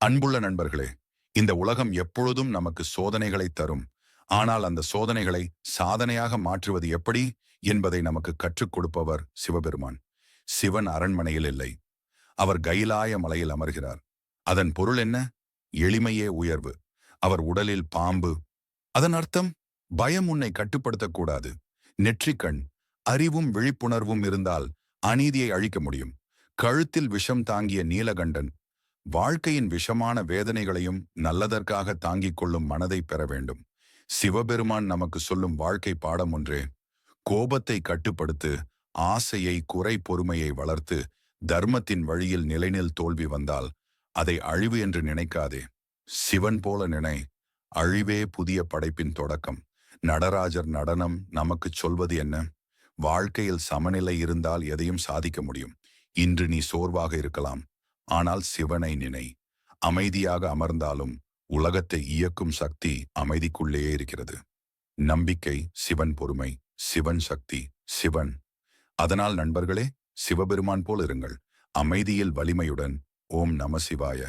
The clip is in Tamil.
அன்புள்ள நண்பர்களே இந்த உலகம் எப்பொழுதும் நமக்கு சோதனைகளை தரும். ஆனால் அந்த சோதனைகளை சாதனையாக மாற்றுவது எப்படி என்பதை நமக்கு கற்றுக் கொடுப்பவர் சிவபெருமான். சிவன் அரண்மனையில் இல்லை. அவர் கைலாய மலையில் அமர்கிறார். அதன் பொருள் என்ன? எளிமையே உயர்வு. அவர் உடலில் பாம்பு. அதன் அர்த்தம்? பயம் உன்னை கட்டுப்படுத்தக்கூடாது. நெற்றிக்கண். அறிவும் விழிப்புணர்வும் இருந்தால் அநீதியை அழிக்க முடியும். கழுத்தில் விஷம் தாங்கிய நீலகண்டன். வாழ்க்கையின் விஷமான வேதனைகளையும் நல்லதற்காக தாங்கிக் கொள்ளும் மனதை பெற வேண்டும். சிவபெருமான் நமக்கு சொல்லும் வாழ்க்கை பாடம் ஒன்றே கோபத்தை கட்டுப்படுத்து ஆசையை குறை பொறுமையை வளர்த்து தர்மத்தின் வழியில் நிலைநில் தோல்வி வந்தால் அதை அழிவு என்று நினைக்காதே. சிவன் போல நினை அழிவே புதிய படைப்பின் தொடக்கம். நடராஜர் நடனம் நமக்குச் சொல்வது என்ன? வாழ்க்கையில் சமநிலை இருந்தால் எதையும் சாதிக்க முடியும். இன்று நீ சோர்வாக இருக்கலாம். ஆனால் சிவனை நினை. அமைதியாக அமர்ந்தாலும் உலகத்தை இயக்கும் சக்தி அமைதிக்குள்ளேயே இருக்கிறது. நம்பிக்கை சிவன் பொறுமை சிவன் சக்தி சிவன். அதனால் நண்பர்களே சிவபெருமான் போல் இருங்கள். அமைதியில் வலிமையுடன் ஓம் நம சிவாய.